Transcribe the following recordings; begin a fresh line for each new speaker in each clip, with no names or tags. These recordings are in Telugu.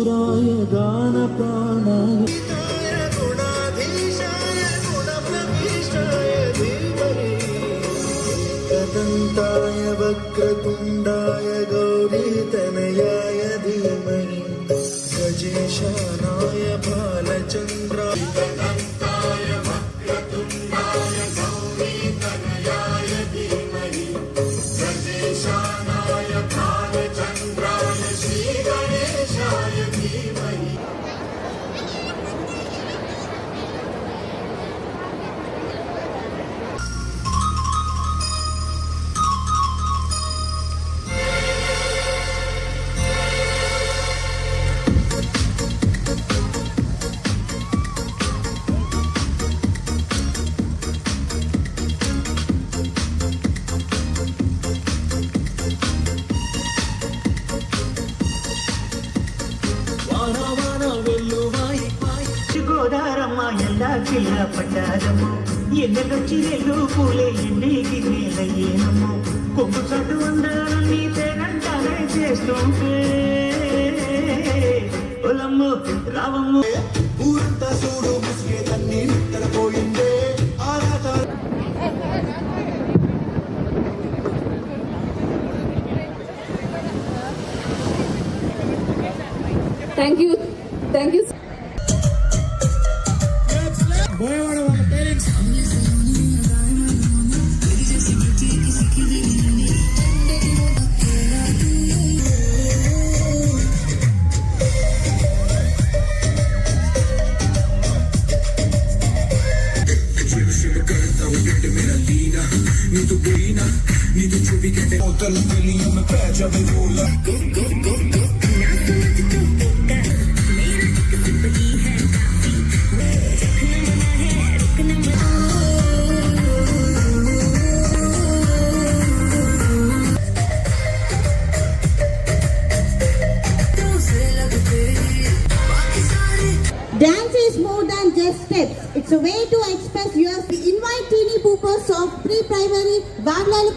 ഗുരായ ഗാനപാ రావమ్ము రావమ్ము.
ఊరంతా చూడు ముసిగే తన్ని
నిద్రపోయిందే thank you thank you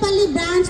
para livrar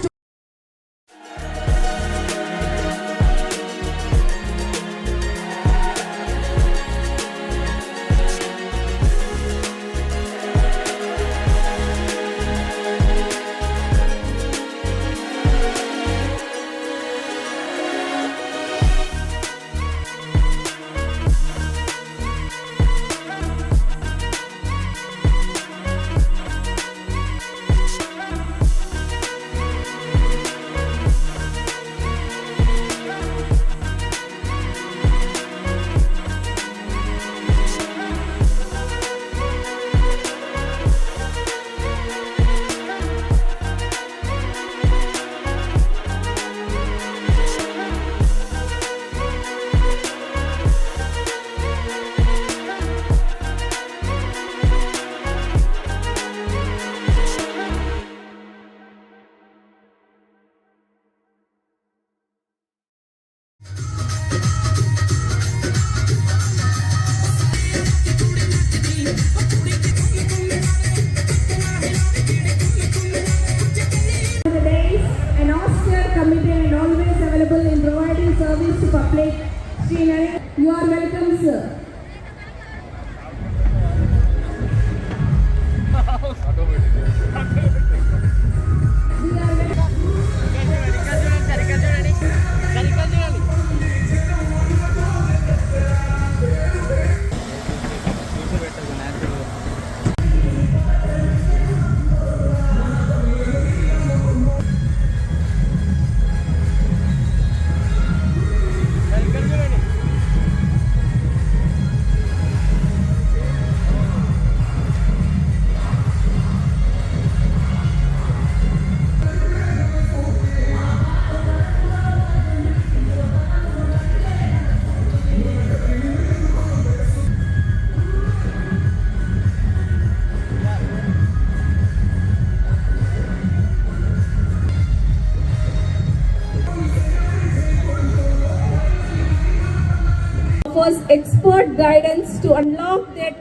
Was expert guidance to unlock their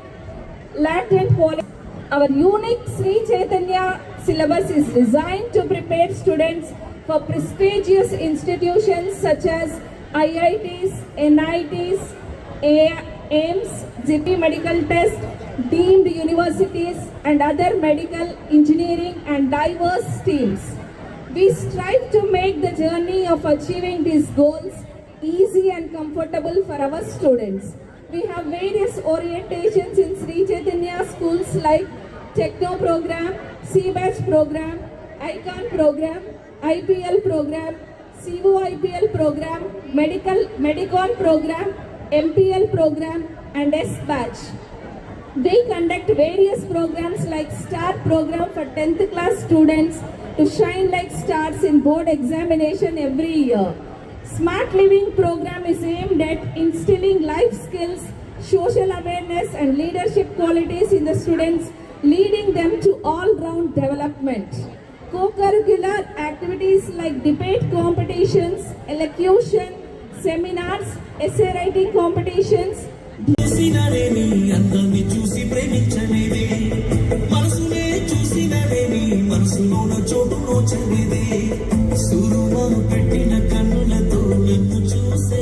latent quality. Our unique Sri Chaitanya syllabus is designed to prepare students for prestigious institutions such as IITs, NITs, AIMS, GP Medical Test, deemed universities and other medical, engineering and diverse teams. We strive to make the journey of achieving these goals easy and comfortable for our students. We have various orientations in Sri Chaitanya schools like Techno program, C-Batch program, ICON program, IPL program, COIPL program, Medical Medicon program, MPL program and S-Batch. We conduct various programs like STAR program for 10th class students to shine like stars in board examination every year. Smart Living program is aimed at instilling life skills, social awareness and leadership qualities in the students, leading them to all-round development. Co-curricular activities like debate competitions, elocution, seminars, essay writing competitions,
చూసినవేమి అందరిని చూసి ప్రేమించలేదే మనసునే చూసినవేమి మనసులోన చోటు నోచలేదే సురువా పెట్టిన కన్నులతో నన్ను చూసే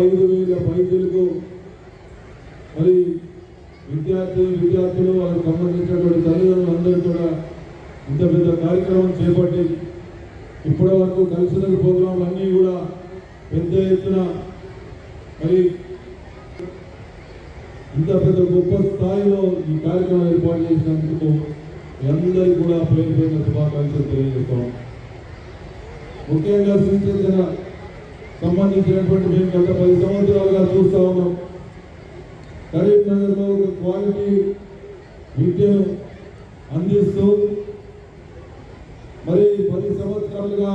ఐదు వేల వైద్యులకు మరి విద్యార్థులు విద్యార్థులు వాళ్ళకి సంబంధించినటువంటి తల్లిదండ్రులు అందరూ కూడా ఇంత పెద్ద కార్యక్రమం చేపట్టి ఇప్పటి వరకు కల్చరల్ ప్రోగ్రాంలు అన్నీ కూడా పెద్ద ఎత్తున మరి ఇంత పెద్ద గొప్ప స్థాయిలో ఈ కార్యక్రమం ఏర్పాటు చేసినందుకు అందరికీ కూడా పేరు పేరున శుభాకాంక్షలు తెలియజేస్తాం ముఖ్యంగా శ్రీచంద్ర సంబంధించినటువంటి మేము గత పది సంవత్సరాలుగా చూస్తూ ఉన్నాం. కరీంనగర్లో ఒక క్వాలిటీ విద్యను అందిస్తూ మరి పది సంవత్సరాలుగా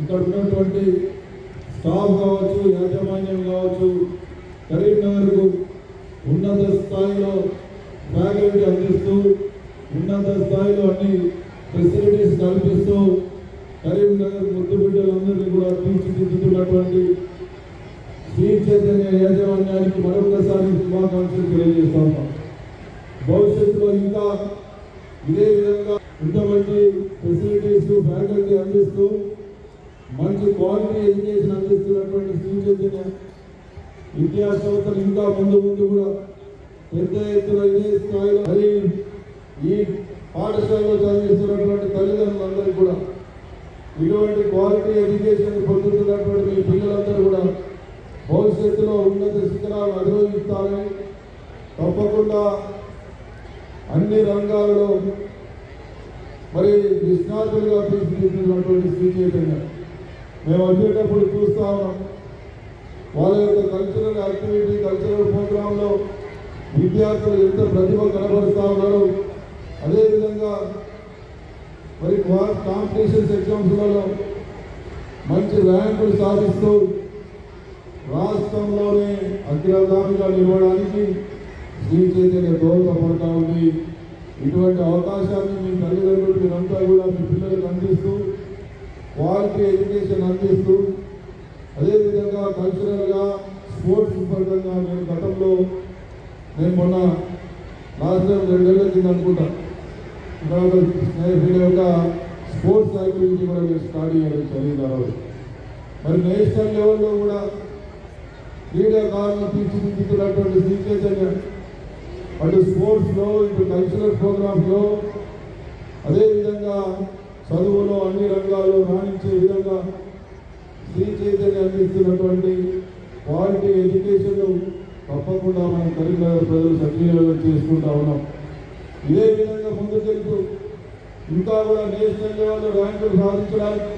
ఇక్కడ ఉన్నటువంటి స్టాఫ్ కావచ్చు యాజమాన్యం కావచ్చు కరీంనగర్కు ఉన్నత స్థాయిలో ఫ్యాకల్టీ అందిస్తూ ఉన్నత స్థాయిలో అన్ని ఫెసిలిటీస్ కల్పిస్తూ తీర్చిదిద్దుతున్నటువంటి శ్రీ చైతన్య యాజమాన్యానికి మరొకసారి శుభాకాంక్షలు తెలియజేస్తాం భవిష్యత్తులో ఇంకా ఇదే విధంగా ఇంతమంది ఫెసిలిటీస్ ఫ్యాకల్టీ అందిస్తూ మంచి క్వాలిటీ ఎడ్యుకేషన్ అందిస్తున్నటువంటి శ్రీ చైతన్య విద్యా సంస్థలు ఇంకా ముందు ముందు కూడా పెద్ద ఎత్తున ఇదే స్థాయిలో ఈ పాఠశాలలో చదివిస్తున్నటువంటి తల్లిదండ్రులందరికీ కూడా ఇటువంటి క్వాలిటీ ఎడ్యుకేషన్ పొందుతున్నటువంటి మీ పిల్లలందరూ కూడా భవిష్యత్తులో ఉన్నత శిఖరాలు అనుభవిస్తారని తప్పకుండా అన్ని రంగాలలో మరి నిష్ణాతులుగా తీర్చిదిద్దినటువంటి శ్రీ చైతన్య. మేము వచ్చేటప్పుడు చూస్తా ఉన్నాం. వాళ్ళ యొక్క కల్చరల్ యాక్టివిటీ కల్చరల్ ప్రోగ్రాంలో విద్యార్థులు ఎంత ప్రతిభ కనబరుస్తూ ఉన్నారు అదేవిధంగా మరి కాంపిటీషన్స్ ఎగ్జామ్స్లలో మంచి ర్యాంకులు సాధిస్తూ రాష్ట్రంలోనే అగ్రగామిగా నిలవడానికి శ్రీ చైతన్య దోహదపడతా ఉంది. ఇటువంటి అవకాశాన్ని మీ తల్లిదండ్రులు మీరంతా కూడా మీ పిల్లలకు అందిస్తూ క్వాలిటీ ఎడ్యుకేషన్ అందిస్తూ అదేవిధంగా కల్చరల్గా స్పోర్ట్స్ పరంగా నేను గతంలో నేను మొన్న లాస్ట్ టైం రెండేళ్ళ కింద అనుకుంటాను తర్వాత స్నేహితుల యొక్క స్పోర్ట్స్ యాక్టివిటీ కూడా మీరు స్టార్ట్ చేయడం చదివినారు మరి నేషనల్ లెవెల్లో కూడా క్రీడాకారులు తీర్చిదిద్దుతున్నటువంటి శ్రీ చైతన్య అటు స్పోర్ట్స్లో ఇటు కల్చరల్ ప్రోగ్రామ్స్లో అదేవిధంగా చదువులో అన్ని రంగాల్లో రాణించే విధంగా శ్రీ చైతన్య అందిస్తున్నటువంటి క్వాలిటీ ఎడ్యుకేషన్ తప్పకుండా మనం కరీంనగర్ ప్రజలు సక్రియంగా చేసుకుంటా ఉన్నాం. ఇదే విధంగా ముందుకెళ్తూ ఇంకా కూడా నేషనల్ లెవెల్లో ర్యాంకులు సాధించడానికి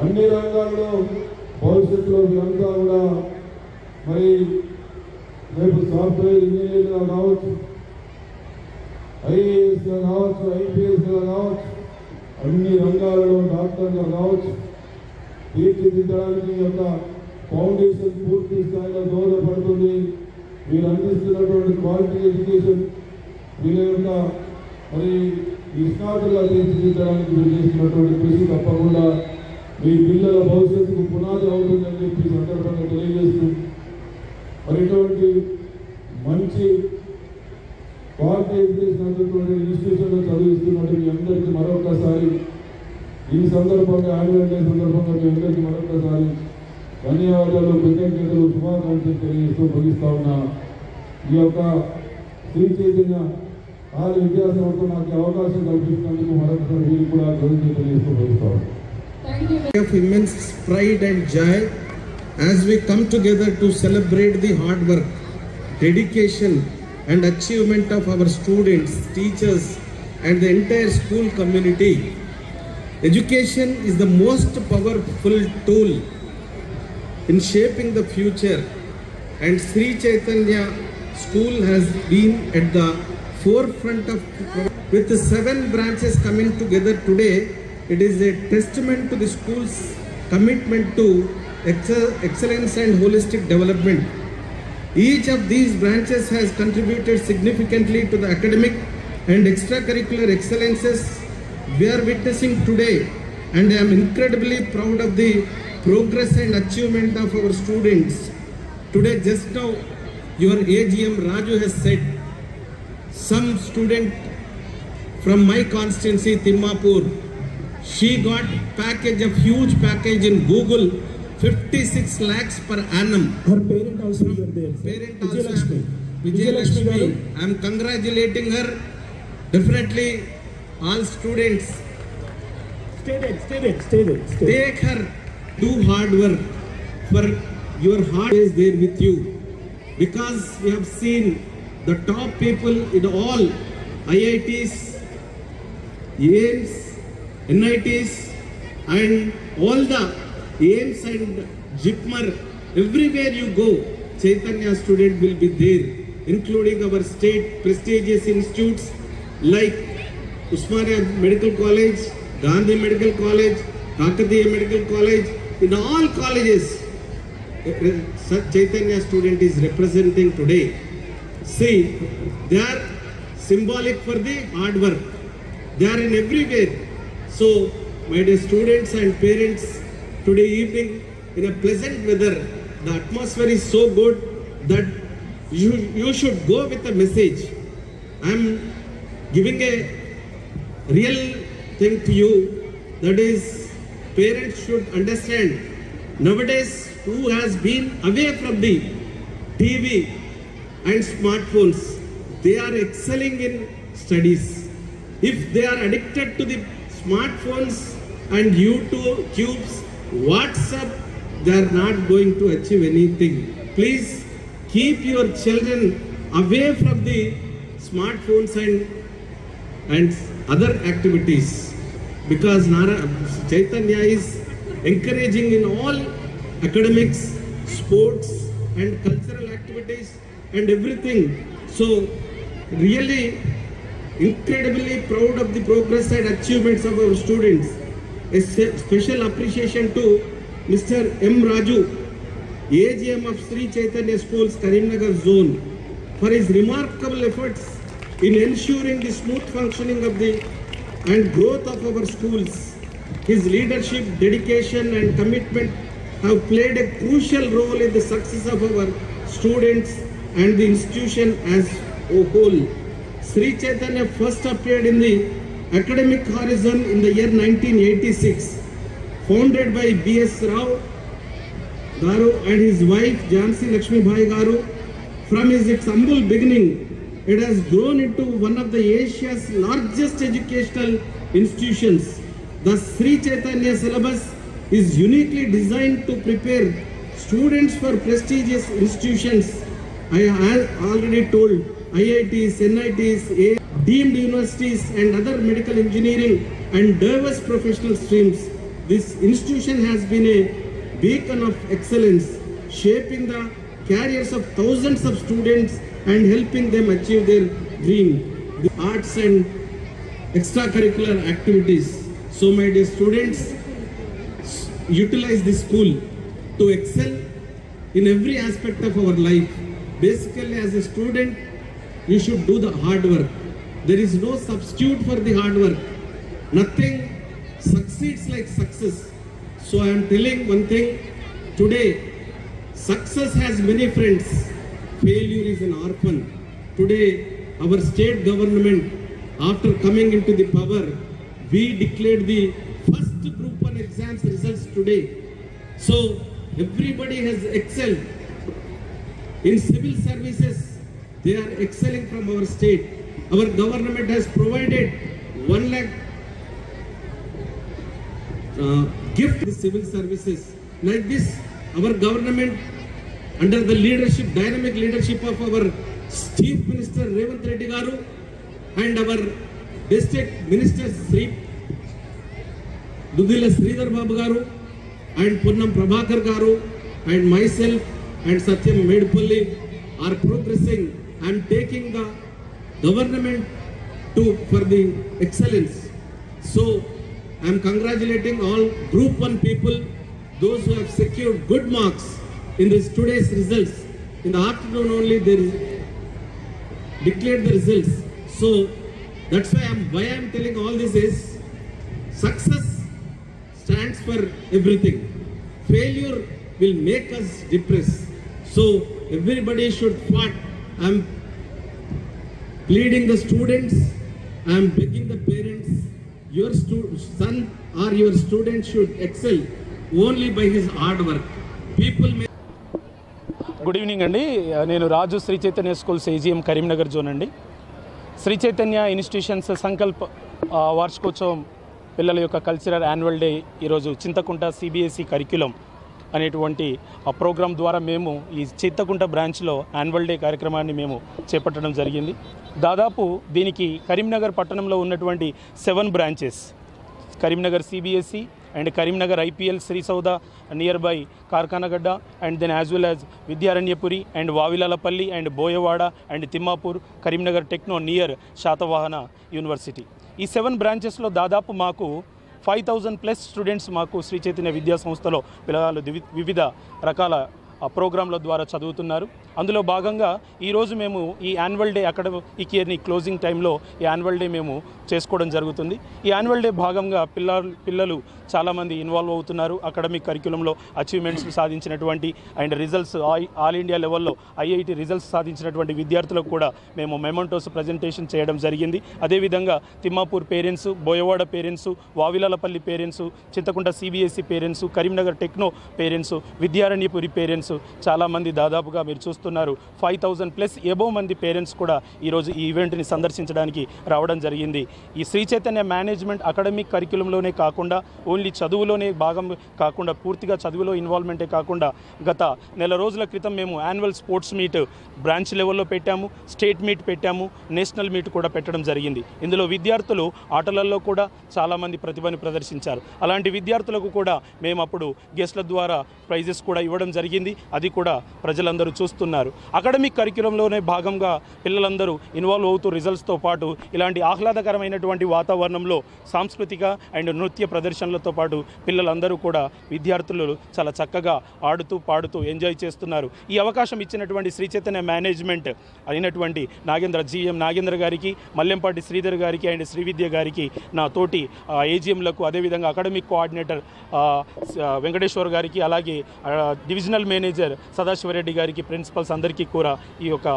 అన్ని రంగాల్లో భవిష్యత్తులో మీరంతా కూడా మరి రేపు సాఫ్ట్వేర్ ఇంజనీర్గా కావచ్చు ఐఏఎస్గా కావచ్చు ఐపీఎస్గా కావచ్చు అన్ని రంగాలలో డాక్టర్గా కావచ్చు తీర్చిదిద్దడానికి యొక్క ఫౌండేషన్ పూర్తి స్థాయిలో దోహదపడుతుంది. మీరు అందిస్తున్నటువంటి క్వాలిటీ ఎడ్యుకేషన్ వీళ్ళ యొక్క మరి నిష్ణాతులుగా తీర్చిదిద్దడానికి మీరు చేస్తున్నటువంటి కృషి తప్పకుండా మీ పిల్లల భవిష్యత్తుకు పునాది అవుతుందని చెప్పి సందర్భంగా తెలియజేస్తూ మరి ఇటువంటి మంచి క్వాలిటీ ఎడ్యుకేషన్ అందుతున్న ఇన్స్టిట్యూషన్లో చదివిస్తున్నట్టు మీ అందరికీ మరొకసారి ఈ సందర్భంగా యాన్యువల్ డే సందర్భంగా మీ అందరికీ మరొకసారి ధన్యవాదాలు కృతజ్ఞతలు శుభాకాంక్షలు తెలియజేస్తూ ముగిస్తా ఉన్నా. ఈ యొక్క శ్రీ చైతన్య ఆరు విద్యా సంస్థ మాకు ఈ అవకాశం కల్పించినందుకు మరొకసారి వీరు కూడా కృతజ్ఞతలు తెలియజేస్తూ ముగిస్తా ఉన్నాం
Thank you.
of immense pride and joy as we come together to celebrate the hard work, dedication, and achievement of our students, teachers, and the entire school community. Education is the most powerful tool in shaping the future, and Sri Chaitanya School has been at the forefront of with seven branches coming together today. It is a testament to the school's commitment to excellence and holistic development. Each of these branches has contributed significantly to the academic and extracurricular excellences we are witnessing today, and I am incredibly proud of the progress and achievement of our students. Today, just now, your AGM Raju has said some student from my constituency, Timmapur, she got package of huge package in Google, 56 lakhs per annum.
Her parent also here there.
Parent
Vijayalakshmi.
also.
Garu.
I am congratulating her. Definitely, all students
Stay there, stay there, stay there. Stay there.
take her, do hard work. For your heart is there with you. Because we have seen the top people in all IITs, AIMS, NITs, and all the AIMS and JIPMER, everywhere you go, Chaitanya student will be there, including our state prestigious institutes like Usmania Medical College, Gandhi Medical College, Kakatiya Medical College, in all colleges, such Chaitanya student is representing today. See, they are symbolic for the hard work. They are in everywhere. So, my dear students and parents, today evening in a pleasant weather, the atmosphere is so good that you, you should go with a message. I am giving a real thing to you that is parents should understand nowadays who has been away from the TV and smartphones, they are excelling in studies. If they are addicted to the smartphones and YouTube, tubes, WhatsApp, they are not going to achieve anything. Please keep your children away from the smartphones and and other activities because Nara Chaitanya is encouraging in all academics, sports, and cultural activities and everything. So, really incredibly proud of the progress and achievements of our students. A special appreciation to Mr. M. Raju, AGM of Sri Chaitanya Schools, Karimnagar Zone, for his remarkable efforts in ensuring the smooth functioning of the and growth of our schools. His leadership, dedication, and commitment have played a crucial role in the success of our students and the institution as a whole. Sri Chaitanya first appeared in the academic horizon in the year 1986, founded by B.S. Rao Garu and his wife Jansi Lakshmi Bhai Garu. From his its humble beginning, it has grown into one of the Asia's largest educational institutions. The Sri Chaitanya syllabus is uniquely designed to prepare students for prestigious institutions. I have already told IITs, NITs, deemed universities, and other medical engineering and diverse professional streams. This institution has been a beacon of excellence, shaping the careers of thousands of students and helping them achieve their dream. The arts and extracurricular activities. So, my dear students, utilize this school to excel in every aspect of our life. Basically, as a student, you should do the hard work. There is no substitute for the hard work. Nothing succeeds like success. So I am telling one thing today success has many friends, failure is an orphan. Today, our state government, after coming into the power, we declared the exams results today. So everybody has excelled in civil services. They are excelling from our state. Our government has provided one lakh uh, gift to civil services. Like this, our government, under the leadership, dynamic leadership of our Chief Minister Revant Reddy Garu and our district minister Sri Dudila Sridhar Babu Garu and Punnam Prabhakar Garu and myself and Satyam Medpalli are progressing and taking the government to for the excellence. So I am congratulating all Group 1 people, those who have secured good marks in this today's results. In the afternoon only they re- declared the results. So that's why I'm why I'm telling all this is success stands for everything. Failure will make us depressed. So everybody should fight. I'm pleading the students. I'm begging the parents. Your stu- son or your student should excel only by his hard work. People may
good evening అండి నేను Raju Shri Chaitanya schools AGM Karimnagar zone అండి శ్రీ చైతన్య ఇన్స్టిట్యూషన్స్ సంకల్ప్ ఆ, వార్షికోత్సవం పిల్లల యొక్క కల్చరల్ యాన్యువల్ డే ఈరోజు చింతకుంట సిబిఎస్ఈ కరిక్యులం అనేటువంటి ఆ ప్రోగ్రాం ద్వారా మేము ఈ చింతకుంట బ్రాంచ్లో యాన్యువల్ డే కార్యక్రమాన్ని మేము చేపట్టడం జరిగింది. దాదాపు దీనికి కరీంనగర్ పట్టణంలో ఉన్నటువంటి seven branches Karimnagar CBSE and Karimnagar IPL శ్రీసౌద near by Karkhanagadda and then as well as Vidyaranyapuri and Vavilalapalli and Boyawada and Thimmapur Karimnagar techno near Satavahana university ఈ సెవెన్ బ్రాంచెస్లో దాదాపు మాకు ఫైవ్ థౌజండ్ ప్లస్ స్టూడెంట్స్ మాకు శ్రీ చైతన్య విద్యా సంస్థలో పిల్లలు వివిధ రకాల ప్రోగ్రాంల ద్వారా చదువుతున్నారు. అందులో భాగంగా ఈరోజు మేము ఈ యాన్యువల్ డే అకాడమిక్ ఇయర్ని క్లోజింగ్ టైంలో ఈ యాన్యువల్ డే మేము చేసుకోవడం జరుగుతుంది. ఈ యాన్యువల్ డే భాగంగా పిల్లలు పిల్లలు చాలామంది ఇన్వాల్వ్ అవుతున్నారు. అకాడమిక్ కరిక్యులంలో అచీవ్మెంట్స్ సాధించినటువంటి అండ్ రిజల్ట్స్ ఆల్ ఇండియా లెవెల్లో ఐఐటి రిజల్ట్స్ సాధించినటువంటి విద్యార్థులకు కూడా మేము మెమంటోస్ ప్రజెంటేషన్ చేయడం జరిగింది. అదేవిధంగా Thimmapur parents Boyawada parents Vavilalapalli parents Chintakunta CBSE parents Karimnagar techno parents Vidyaranyapuri parents చాలామంది దాదాపుగా మీరు చూస్తున్నారు. ఫైవ్ థౌజండ్ ప్లస్ ఎబో మంది పేరెంట్స్ కూడా ఈరోజు ఈ ఈవెంట్ని సందర్శించడానికి రావడం జరిగింది. ఈ శ్రీ చైతన్య మేనేజ్మెంట్ అకాడమిక్ కరిక్యులంలోనే కాకుండా ఓన్లీ చదువులోనే భాగం కాకుండా పూర్తిగా చదువులో ఇన్వాల్వ్మెంటే కాకుండా గత నెల రోజుల క్రితం మేము యాన్యువల్ స్పోర్ట్స్ మీట్ బ్రాంచ్ లెవెల్లో పెట్టాము స్టేట్ మీట్ పెట్టాము నేషనల్ మీట్ కూడా పెట్టడం జరిగింది. ఇందులో విద్యార్థులు ఆటలలో కూడా చాలామంది ప్రతిభని ప్రదర్శించారు. అలాంటి విద్యార్థులకు కూడా మేము అప్పుడు గెస్ట్ల ద్వారా ప్రైజెస్ కూడా ఇవ్వడం జరిగింది. అది కూడా ప్రజలందరూ చూస్తున్నారు. అకాడమిక్ కరిక్యులంలోనే భాగంగా పిల్లలందరూ ఇన్వాల్వ్ అవుతూ రిజల్ట్స్తో పాటు ఇలాంటి ఆహ్లాదకరమైనటువంటి వాతావరణంలో సాంస్కృతిక అండ్ నృత్య ప్రదర్శనలతో పాటు పిల్లలందరూ కూడా విద్యార్థులు చాలా చక్కగా ఆడుతూ పాడుతూ ఎంజాయ్ చేస్తున్నారు. ఈ అవకాశం ఇచ్చినటువంటి శ్రీ చైతన్య మేనేజ్మెంట్ అయినటువంటి నాగేంద్ర జిఎం నాగేంద్ర గారికి మల్లెంపాటి శ్రీధర్ గారికి అండ్ శ్రీవిద్య గారికి నా తోటి ఏజిఎంలకు అదేవిధంగా అకాడమిక్ కోఆర్డినేటర్ వెంకటేశ్వర్ గారికి అలాగే డివిజనల్ మేనేజ్ మేనేజర్ సదాశివరెడ్డి గారికి ప్రిన్సిపల్స్ అందరికీ కూడా ఈ యొక్క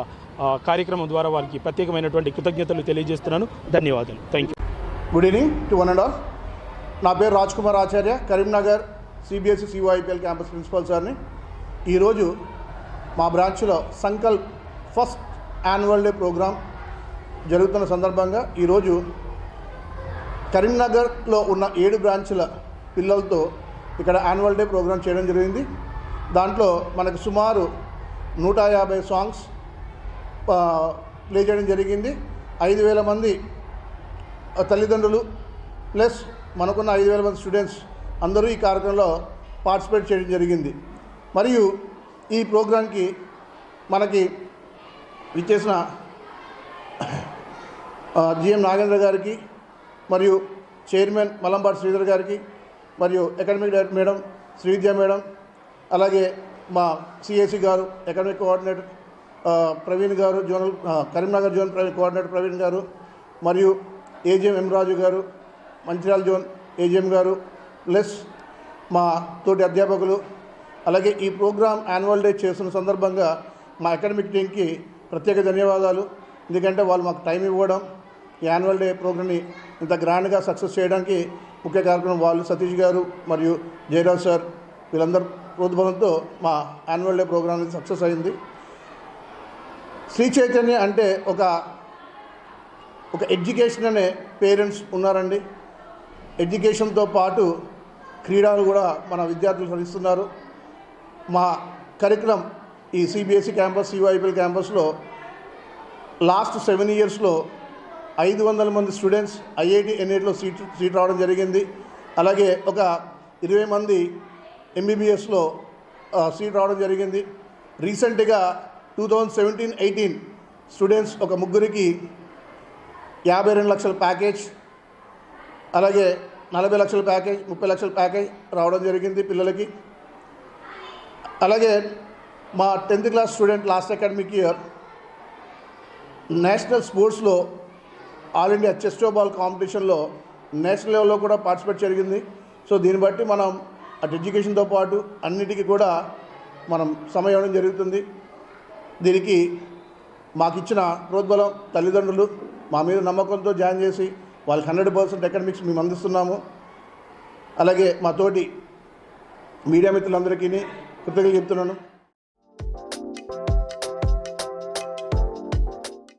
కార్యక్రమం ద్వారా వారికి ప్రత్యేకమైనటువంటి కృతజ్ఞతలు తెలియజేస్తున్నాను. ధన్యవాదాలు. Thank you
good evening to one and all నా పేరు Raj Kumar Acharya Karimnagar CBSE COIPL campus principal సార్ని. ఈరోజు మా బ్రాంచ్లో Sankalp first annual day program జరుగుతున్న సందర్భంగా ఈరోజు కరీంనగర్లో ఉన్న ఏడు బ్రాంచ్ల పిల్లలతో ఇక్కడ యాన్యువల్ డే ప్రోగ్రామ్ చేయడం జరిగింది. దాంట్లో మనకు సుమారు నూట యాభై సాంగ్స్ ప్లే చేయడం జరిగింది. ఐదు వేల మంది తల్లిదండ్రులు ప్లస్ మనకున్న ఐదు వేల మంది స్టూడెంట్స్ అందరూ ఈ కార్యక్రమంలో పార్టిసిపేట్ చేయడం జరిగింది. మరియు ఈ ప్రోగ్రాంకి మనకి ఇచ్చేసిన జిఎం నాగేంద్ర గారికి మరియు చైర్మన్ మలంపాటి శ్రీధర్ గారికి మరియు academic director madam Srividya madam అలాగే మా సిఎసి గారు అకాడమిక్ కోఆర్డినేటర్ ప్రవీణ్ గారు zonal Karimnagar zone coordinator Praveen గారు మరియు ఏజిఎం ఎం రాజు గారు మంచిర్యాల జోన్ ఏజిఎం గారు ప్లస్ మా తోటి అధ్యాపకులు అలాగే ఈ ప్రోగ్రాం యాన్యువల్ డే చేస్తున్న సందర్భంగా మా అకాడమిక్ టీంకి ప్రత్యేక ధన్యవాదాలు. ఎందుకంటే వాళ్ళు మాకు టైం ఇవ్వడం ఈ యాన్యువల్ డే ప్రోగ్రామ్ని ఇంత గ్రాండ్గా సక్సెస్ చేయడానికి ముఖ్య కార్యక్రమం వాళ్ళు సతీష్ గారు మరియు జయరాజ్ సార్ వీళ్ళందరూ ప్రోద్బలంతో మా యాన్యువల్ డే ప్రోగ్రామ్ అనేది సక్సెస్ అయింది. శ్రీ చైతన్య అంటే ఒక ఒక ఎడ్యుకేషన్ అనే పేరెంట్స్ ఉన్నారండి. ఎడ్యుకేషన్తో పాటు క్రీడలు కూడా మన విద్యార్థులు చదివిస్తున్నారు మా కరికులం ఈ సిబిఎస్ఈ క్యాంపస్ సివైపిఎల్ క్యాంపస్లో లాస్ట్ సెవెన్ ఇయర్స్లో ఐదు వందల మంది స్టూడెంట్స్ ఐఐటి ఎన్ఐటిలో సీట్ సీట్ రావడం జరిగింది. అలాగే ఒక ఇరవై మంది ఎంబీబీఎస్లో సీట్ రావడం జరిగింది. రీసెంట్గా two thousand seventeen eighteen students ఒక ముగ్గురికి యాభై రెండు లక్షల ప్యాకేజ్ అలాగే నలభై లక్షల ప్యాకేజ్ ముప్పై లక్షల ప్యాకేజ్ రావడం జరిగింది పిల్లలకి. అలాగే మా tenth class student last academic year national స్పోర్ట్స్లో ఆల్ ఇండియా చెస్టో బాల్ కాంపిటీషన్లో నేషనల్ లెవెల్లో కూడా పార్టిసిపేట్ జరిగింది. సో దీన్ని బట్టి మనం అటు ఎడ్యుకేషన్తో పాటు అన్నిటికీ కూడా మనం సమయం ఇవ్వడం జరుగుతుంది. దీనికి మాకు ఇచ్చిన ప్రోద్బలం తల్లిదండ్రులు మా మీద నమ్మకంతో జాయిన్ చేసి వాళ్ళకి హండ్రెడ్ పర్సెంట్ అకాడమిక్స్ మేము అందిస్తున్నాము. అలాగే మా తోటి మీడియా మిత్రులందరికీ కృతజ్ఞతలు చెప్తున్నాను.